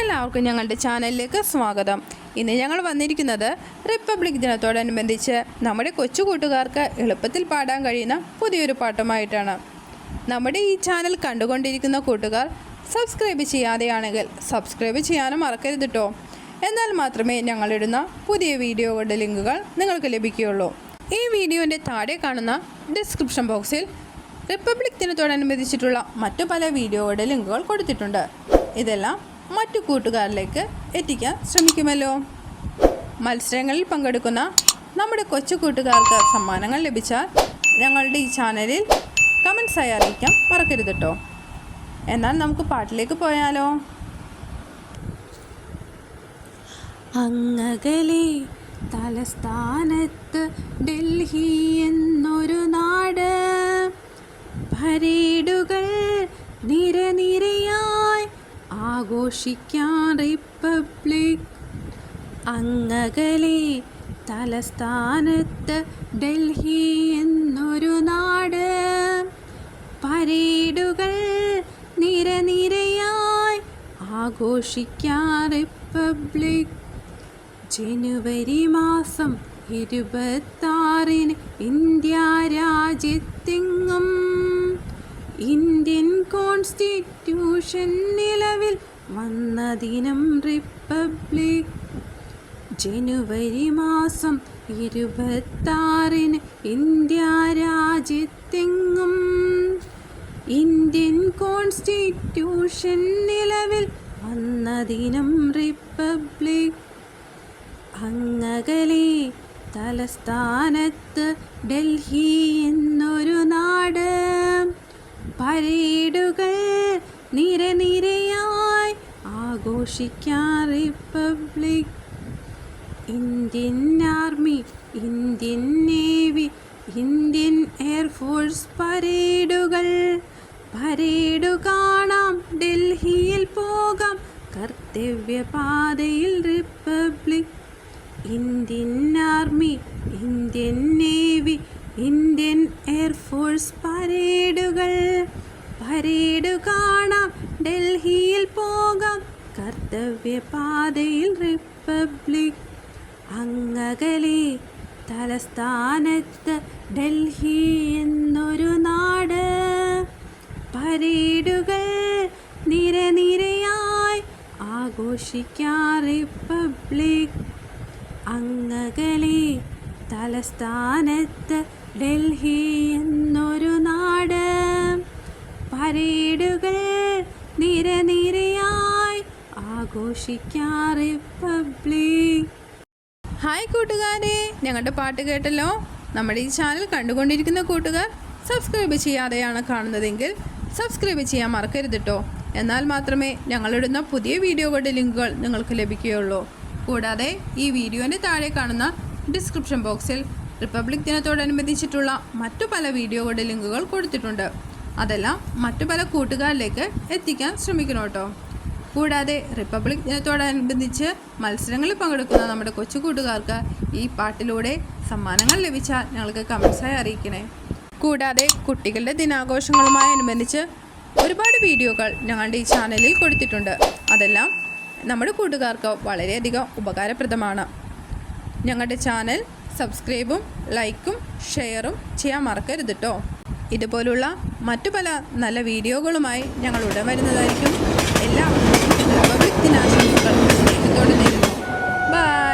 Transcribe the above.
എല്ലാവർക്കും ഞങ്ങളുടെ ചാനലിലേക്ക് സ്വാഗതം. ഇന്ന് ഞങ്ങൾ വന്നിരിക്കുന്നത് റിപ്പബ്ലിക് ദിനത്തോടനുബന്ധിച്ച് നമ്മുടെ കൊച്ചു കൂട്ടുകാർക്ക് എളുപ്പത്തിൽ പാടാൻ കഴിയുന്ന പുതിയൊരു പാട്ടുമായിട്ടാണ്. നമ്മുടെ ഈ ചാനൽ കണ്ടുകൊണ്ടിരിക്കുന്ന കൂട്ടുകാർ സബ്സ്ക്രൈബ് ചെയ്യാതെയാണെങ്കിൽ സബ്സ്ക്രൈബ് ചെയ്യാനും മറക്കരുത് കേട്ടോ എന്നാൽ മാത്രമേ ഞങ്ങളിടുന്ന പുതിയ വീഡിയോകളുടെ ലിങ്കുകൾ നിങ്ങൾക്ക് ലഭിക്കുകയുള്ളൂ. ഈ വീഡിയോന്റെ താഴെ കാണുന്ന ഡിസ്ക്രിപ്ഷൻ ബോക്സിൽ റിപ്പബ്ലിക് ദിനത്തോടനുബന്ധിച്ചിട്ടുള്ള മറ്റു പല വീഡിയോകളുടെ ലിങ്കുകൾ കൊടുത്തിട്ടുണ്ട്. ഇതെല്ലാം മറ്റു കൂട്ടുകാരിലേക്ക് എത്തിക്കാൻ ശ്രമിക്കുമല്ലോ. മത്സരങ്ങളിൽ പങ്കെടുക്കുന്ന നമ്മുടെ കൊച്ചു കൂട്ടുകാർക്ക് സമ്മാനങ്ങൾ ലഭിച്ചാൽ ഞങ്ങളുടെ ഈ ചാനലിൽ കമൻസായി അറിയിക്കാൻ മറക്കരുത് കേട്ടോ എന്നാൽ നമുക്ക് പാട്ടിലേക്ക് പോയാലോ. അങ്ങകലെ തലസ്ഥാനത്ത് ഡൽഹി എന്നൊരു നാട് പരേഡുകൾ നിരനിരയായി ആഘോഷിക്കാൻ റിപ്പബ്ലിക് അങ്ങകലെ തലസ്ഥാനത്ത് ഡൽഹി എന്നൊരു നാട്. പരേഡുകൾ നിരനിരയായി ആഘോഷിക്കാൻ റിപ്പബ്ലിക് ജനുവരി മാസം ഇരുപത്താറിന് ഇന്ത്യ രാജ്യത്തെങ്ങും ഇന്ത്യൻ കോൺസ്റ്റിറ്റ്യൂഷൻ നിലവിൽ വന്ന ദിനം റിപ്പബ്ലിക്. ജനുവരി മാസം ഇരുപത്താറിന് ഇന്ത്യ രാജ്യത്തെങ്ങും ഇന്ത്യൻ കോൺസ്റ്റിറ്റ്യൂഷൻ നിലവിൽ വന്ന ദിനം റിപ്പബ്ലിക്. അങ്ങകലെ തലസ്ഥാനത്ത് ഡൽഹി എന്നൊരു നാട്. പരേഡുകൾ നിരനിരയായി ആഘോഷിക്കാൻ republic Indian army Indian navy Indian air force പരേഡുകൾ. Parade കാണാം ഡൽഹിയിൽ പോകാം കർത്തവ്യപാതയിൽ republic. Indian army Indian navy Indian air force പരേഡുകൾ. Parade കാണാം. ഡൽഹിയിൽ പോകാം. കർത്തവ്യപാതയിൽ റിപ്പബ്ലിക് അങ്ങകലെ തലസ്ഥാനത്ത് ഡൽഹി എന്നൊരു നാട്. പരേഡുകൾ നിരനിരയായി ആഘോഷിക്കാൻ റിപ്പബ്ലിക് അങ്ങകലെ തലസ്ഥാനത്ത് ഡൽഹി പരേഡുകൾ നിര നിരയായി റിപ്പബ്ലിക് ഹായ് കൂട്ടുകാരെ ഞങ്ങളുടെ പാട്ട് കേട്ടല്ലോ? നമ്മുടെ ഈ ചാനൽ കണ്ടുകൊണ്ടിരിക്കുന്ന കൂട്ടുകാർ സബ്സ്ക്രൈബ് ചെയ്യാതെയാണ് കാണുന്നതെങ്കിൽ സബ്സ്ക്രൈബ് ചെയ്യാൻ മറക്കരുത് കേട്ടോ എന്നാൽ മാത്രമേ ഞങ്ങളിടുന്ന പുതിയ വീഡിയോകളുടെ ലിങ്കുകൾ നിങ്ങൾക്ക് ലഭിക്കുകയുള്ളൂ. കൂടാതെ ഈ വീഡിയോന്റെ താഴെ കാണുന്ന ഡിസ്ക്രിപ്ഷൻ ബോക്സിൽ റിപ്പബ്ലിക് ദിനത്തോടനുബന്ധിച്ചിട്ടുള്ള മറ്റു പല വീഡിയോകളുടെ ലിങ്കുകൾ കൊടുത്തിട്ടുണ്ട്. അതെല്ലാം മറ്റു പല കൂട്ടുകാരിലേക്ക് എത്തിക്കാൻ ശ്രമിക്കണം കേട്ടോ. കൂടാതെ റിപ്പബ്ലിക് ദിനത്തോടനുബന്ധിച്ച് മത്സരങ്ങളിൽ പങ്കെടുക്കുന്ന നമ്മുടെ കൊച്ചു കൂട്ടുകാർക്ക് ഈ പാട്ടിലൂടെ സമ്മാനങ്ങൾ ലഭിച്ചാൽ ഞങ്ങൾക്ക് കമൻസായി അറിയിക്കണേ. കൂടാതെ കുട്ടികളുടെ ദിനാഘോഷങ്ങളുമായി അനുബന്ധിച്ച് ഒരുപാട് വീഡിയോകൾ ഞങ്ങളുടെ ഈ ചാനലിൽ കൊടുത്തിട്ടുണ്ട്. അതെല്ലാം നമ്മുടെ കൂട്ടുകാർക്ക് വളരെയധികം ഉപകാരപ്രദമാണ്. ഞങ്ങളുടെ ചാനൽ സബ്സ്ക്രൈബും ലൈക്കും ഷെയറും ചെയ്യാൻ മറക്കരുത് കേട്ടോ. ഇതുപോലുള്ള മറ്റു പല നല്ല വീഡിയോകളുമായി ഞങ്ങൾ ഉടൻ വരുന്നതായിരിക്കും. എല്ലാവർക്കും ലോകവ്യക്തിനാശംസകൾ സ്നേഹത്തോടെ നേരുന്നു. ബൈ